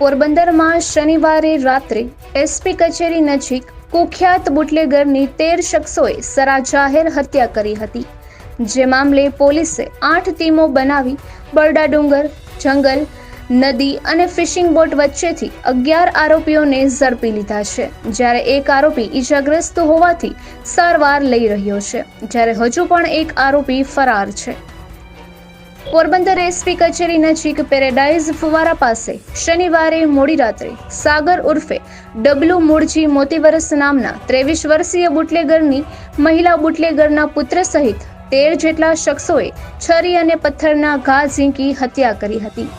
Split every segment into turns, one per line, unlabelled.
પોરબંદરમાં શનિવારે રાત્રે એસપી કચેરી નજીક કુખ્યાત બુટલેગરની તેર શખ્સોએ સરા જાહેર હત્યા કરી હતી. જે મામલે પોલીસે આઠ ટીમો બનાવી બરડા ડુંગર, જંગલ, નદી અને ફિશિંગ બોટ વચ્ચેથી અગિયાર આરોપીઓને ઝડપી લીધા છે, જ્યારે એક આરોપી ઈજાગ્રસ્ત હોવાથી સારવાર લઈ રહ્યો છે, જ્યારે હજુ પણ એક આરોપી ફરાર છે. પોરબંદર એસપી કચેરી નજીક પેરેડાઇઝ ફુવારા પાસે શનિવારે મોડી રાત્રે સાગર ઉર્ફે ડબલુ મૂળજી મોતીવરસ નામના ત્રેવીસ વર્ષીય બુટલેગરની મહિલા બુટલેગરના પુત્ર સહિત તેર જેટલા શખ્સોએ છરી અને પથ્થરના ઘા ઝીંકી હત્યા કરી હતી.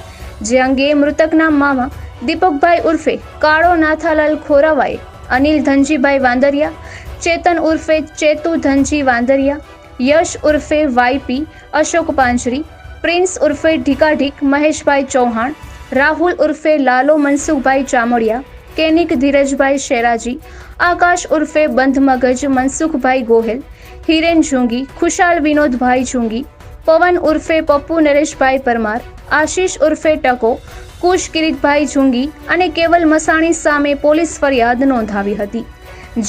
જે અંગે મૃતકના મામા દીપકભાઈ ઉર્ફે કાળો નાથાલાલ ખોરાવાએ, અનિલ ધનજીભાઈ વાંદરિયા, ચેતન ઉર્ફે ચેતુ ધનજી વાંદરિયા, યશ ઉર્ફે વાયપી, અશોક પાંજરી પ્રિન્સ ઉર્ફે ઢીકાઢીક મહેશભાઈ ચૌહાણ, રાહુલ ઉર્ફે લાલો મનસુખભાઈ ચામડિયા, કેનિક ધીરજભાઈ શેરાજી, આકાશ ઉર્ફે બંધ મગજ મનસુખભાઈ ગોહેલ, હિરેન જુંગી ખુશાલ વિનોદભાઈ જુંગી પવન ઉર્ફે પપ્પુ નરેશભાઈ પરમાર, આશીષ ઉર્ફે ટકો, કુશ કિરીટભાઈ જુંગી અને કેવલ મસાણી સામે પોલીસ ફરિયાદ નોંધાવી હતી.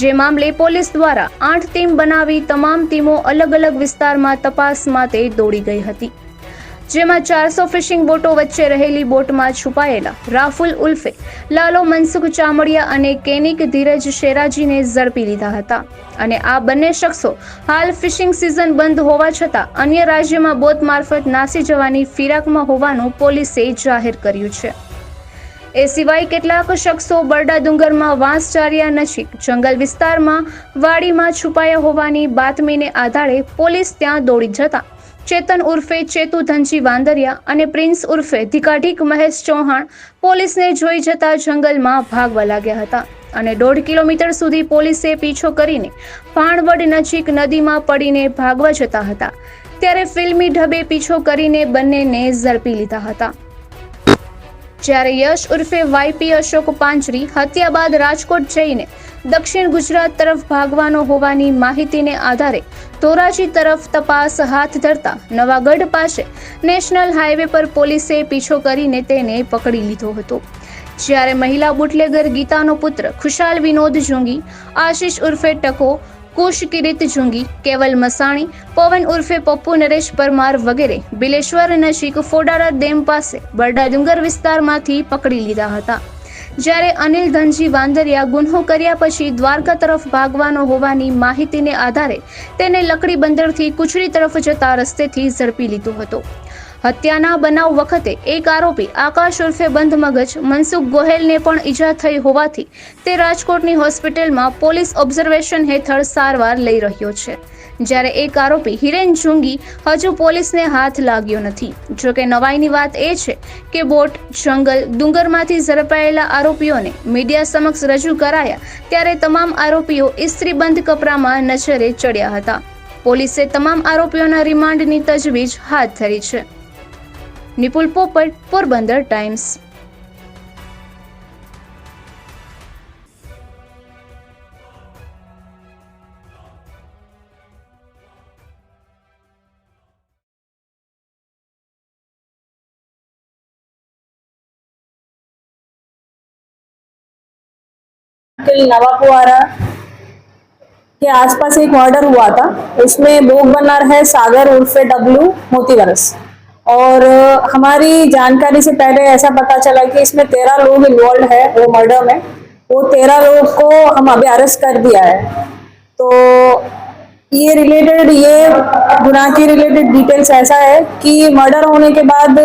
જે મામલે પોલીસ દ્વારા આઠ ટીમ બનાવી તમામ ટીમો અલગ અલગ વિસ્તારમાં તપાસ માટે દોડી ગઈ હતી. જેમાં ચારસો ફિશિંગ બોટો વચ્ચે રહેલી બોટમાં છુપાયેલા રાફુલ ઉલ્ફે, લાલો મનસુખ ચામડિયા અને કેનિક ધીરજ શેરાજીને ઝડપી લીધા હતા. અને આ બંને શખ્સો હાલ ફિશિંગ સિઝન બંધ હોવા છતાં અન્ય રાજ્યમાં બોટ મારફત નાસી જવાની ફિરાકમાં હોવાનું પોલીસે જાહેર કર્યું છે. એ સિવાય કેટલાક શખ્સો બરડા ડુંગરમાં વાંસચારિયા નજીક જંગલ વિસ્તારમાં વાડીમાં છુપાયા હોવાની બાતમીને આધારે પોલીસ ત્યાં દોડી જતા ચેતન ઉર્ફે ચેતુ ધનજી વાંદરિયા અને પ્રિન્સ ઉર્ફે ધીકાઢીક મહેશ ચૌહાણ પોલીસને જોઈ જતા જંગલમાં ભાગવા લાગ્યા હતા અને દોઢ કિલોમીટર સુધી પોલીસે પીછો કરીને ભાણવડ નજીક નદીમાં પડીને ભાગવા જતા હતા. ત્યારે ફિલ્મી ઢબે પીછો કરીને બંનેને ઝડપી લીધા હતા. જ્યારે યશ ઉર્ફે વાયપી અશોક પાંચરી હત્યા બાદ રાજકોટ જઈને દક્ષિણ ગુજરાત તરફ ભાગવાનો હોવાની માહિતીને આધારે ધોરાજી તરફ તપાસ હાથ ધરતા નવાગઢ પાસે નેશનલ હાઈવે પર પોલીસે પીછો કરીને તેને પકડી લીધો હતો. જ્યારે મહિલા બુટલેગર ગીતાનો પુત્ર ખુશાલ વિનોદ જોંગી આશીષ ઉર્ફે ટકો કુશ જુંગી કેવલ મસાણી, પવન ઉર્ફે પપ્પુ નરેશ પરમાર વગેરે બિલેશ્વર નજીક ફોડારા ડેમ પાસે બરડા ડુંગર વિસ્તારમાંથી પકડી લીધા હતા. જ્યારે અનિલ ધનજી વાંદરિયા ગુન્હો કર્યા પછી દ્વારકા તરફ ભાગવાનો હોવાની માહિતીને આધારે તેને લકડી બંદરથી કુચડી તરફ જતા રસ્તેથી ઝડપી લીધો હતો. હત્યાના બનાવ વખતે એક આરોપી આકાશ ઉર્ફે બંધ મગજ મનસુખ ગોહેલને પણ ઈજા થઈ હોવાથી તે રાજકોટની હોસ્પિટલમાં પોલીસ ઓબ્ઝર્વેશન હેઠળ સારવાર લઈ રહ્યો છે. જ્યારે એક આરોપી હિરેન જુંગી હજુ પોલીસને હાથ લાગ્યો નથી. જોકે નવાઈની વાત એ છે કે બોટ, જંગલ, ડુંગરમાંથી ઝડપાયેલા આરોપીઓને મીડિયા સમક્ષ રજૂ કરાયા ત્યારે તમામ આરોપીઓ ઇસ્ત્રીબંધ કપરામાં નજરે ચડ્યા હતા. પોલીસે તમામ આરોપીઓના રિમાન્ડની તજવીજ હાથ ધરી છે. નિપુલ પોપટ પોરબંદર ટાઈમ્સ
कल नवापुआरा के आसपास एक मर्डर हुआ था उसमें भोग बनर है सागर उर्फे डब्लू मोतीवरस और हमारी जानकारी से पहले ऐसा पता चला कि इसमें तेरह लोग इन्वॉल्व है वो मर्डर में। वो तेरह लोग को हम अभी अरेस्ट कर दिया है। तो ये रिलेटेड ये गुनाह के रिलेटेड डिटेल्स ऐसा है कि मर्डर होने के बाद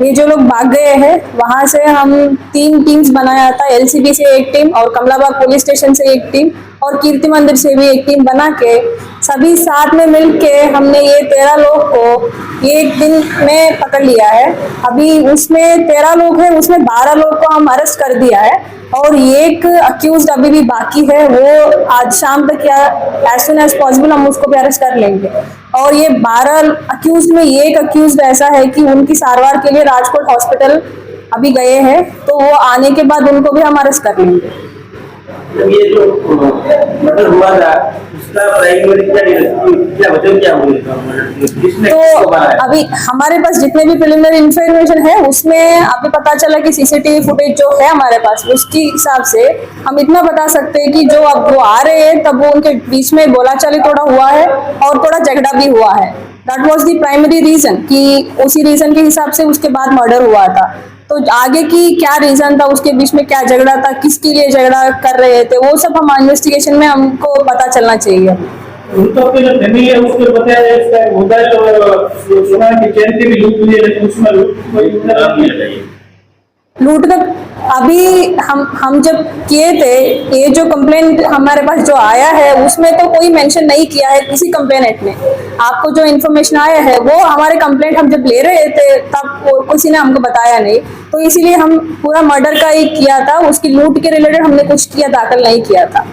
ये जो लोग भाग गए हैं, वहाँ से हम तीन टीम्स बनाया था। एलसीबी से एक टीम और कमलाबाग पुलिस स्टेशन से एक टीम और कीर्ति मंदिर से भी एक टीम बना के सभी साथ में मिलके हमने ये तेरह लोग को एक दिन में पकड़ लिया है। अभी उसमें तेरह लोग हैं, उसमें बारह लोग को हम अरेस्ट कर दिया है और एक अक्यूज अभी भी बाकी है, वो आज शाम तक या एज सुन एज पॉसिबल हम उसको भी अरेस्ट कर लेंगे। और ये बारह अक्यूज में, ये एक अक्यूज ऐसा है कि उनकी सारवार के लिए राजकोट हॉस्पिटल अभी गए हैं तो वो आने के बाद उनको भी हम अरेस्ट कर लेंगे।
ये जो हुआ था
तो अभी हमारे पास जितने भी प्रिलिमिनरी इंफॉर्मेशन है उसमें अभी पता चला कि सीसीटीवी फुटेज जो है हमारे पास उसके हिसाब से हम इतना बता सकते हैं कि जो अब वो आ रहे हैं तब वो उनके बीच में बोलाचाली थोड़ा हुआ है और थोड़ा झगड़ा भी हुआ है। That was the primary reason कि उसी रीजन के हिसाब से उसके बाद मर्डर हुआ था। तो आगे की क्या रीजन था? उसके बीच में क्या झगड़ा था? किसके लिए झगड़ा कर रहे थे? वो सब हम इन्वेस्टिगेशन में हमको पता चलना चाहिए।
तो है उसको बताया है है तो सुना है कि चैन की भी लूट हुई है उसमें लूट कोई
नाम नहीं लगाइए
लूट का अभी हम हम जब किए थे, ये जो कंप्लेंट हमारे पास जो आया है, उसमें तो कोई मेंशन नहीं किया है किसी कंप्लेनेंट ने। आपको जो इन्फॉर्मेशन आया है, वो हमारे कंप्लेंट हम जब ले रहे थे, तब किसी ने हमको बताया नहीं। तो इसीलिए हम पूरा मर्डर का ही किया था, उसकी लूट के रिलेटेड हमने कुछ किया, दाखिल नहीं किया था।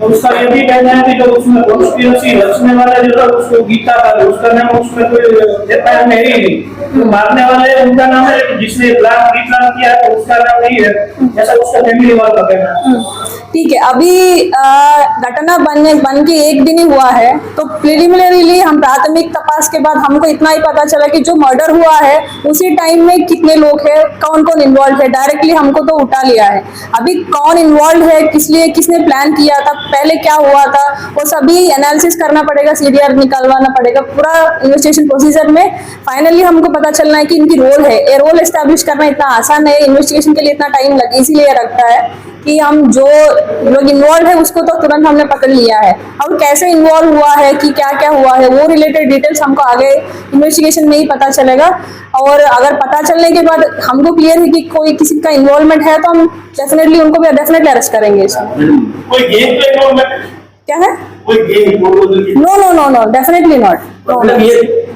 उसका ये भी कहना है कि जो उसमें कॉन्स्पिरेसी रचने वाला जो था, उसको गीता का तो उसका नाम उसमें कोई देता है नहीं तो मारने वाले उनका नाम है, जिसने प्लान प्लान किया है उसका नाम नहीं है। ऐसा उसका फैमिली वाला कहना
ठीक है, अभी घटना बनने बन के एक दिन ही हुआ है तो प्रिलिमिनरीली हम प्राथमिक तपास के बाद हमको इतना ही पता चला कि जो मर्डर हुआ है, उसी टाइम में कितने लोग हैं कौन कौन इन्वॉल्व है डायरेक्टली हमको तो उठा लिया है। अभी कौन इन्वॉल्व है, किस लिए, किसने प्लान किया था, पहले क्या हुआ था, वो सभी एनालिसिस करना पड़ेगा सीडीआर निकालवाना पड़ेगा, पूरा इन्वेस्टिगेशन प्रोसीजर में फाइनली हमको पता चलना है कि इनकी रोल है। ये रोल एस्टेब्लिश करना इतना आसान है इन्वेस्टिगेशन के लिए इतना टाइम लगे, इसीलिए रखता है। कि हम जो लोग इन्वॉल्व है उसको तो तुरंत हमने पकड़ लिया है। और कैसे इन्वॉल्व हुआ है कि क्या क्या हुआ है वो रिलेटेड डिटेल्स हमको आगे इन्वेस्टिगेशन में ही पता चलेगा। और अगर पता चलने के बाद हमको क्लियर है कि कोई किसी का इन्वॉल्वमेंट है तो हम डेफिनेटली उनको भी डेफिनेटली अरेस्ट करेंगे। क्या है? No no no no
definitely not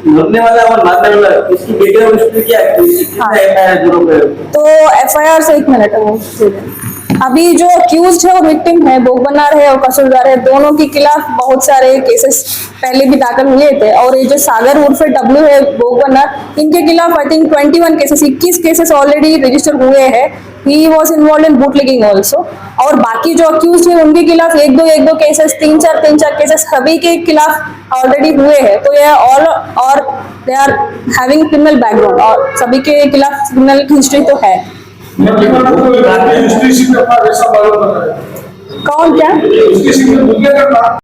लगने वाला और मारने वाला इसकी हिस्ट्री क्या है?
हाँ। तो एफ़ आई आर से एक मिनट वो अभी जो अक्यूज है, वो विक्टिम है, भोग बनार है और कसूरदार है, दोनों के खिलाफ बहुत सारे केसेस पहले भी दाखिल हुए थे। और ये जो सागर उर्फे डब्ल्यू है, भोग बनार इनके खिलाफ I think 21 cases 21 cases already register हुए हैं। He was involved in bootlegging also और बाकी जो अक्यूज है, उनके खिलाफ एक दो एक दो केसेस तीन चार तीन चार केसेस सभी के खिलाफ ऑलरेडी हुए हैं। तो ये ऑल और they are having criminal background और सभी के खिलाफ क्रिमिनल हिस्ट्री तो है। कौन क्या?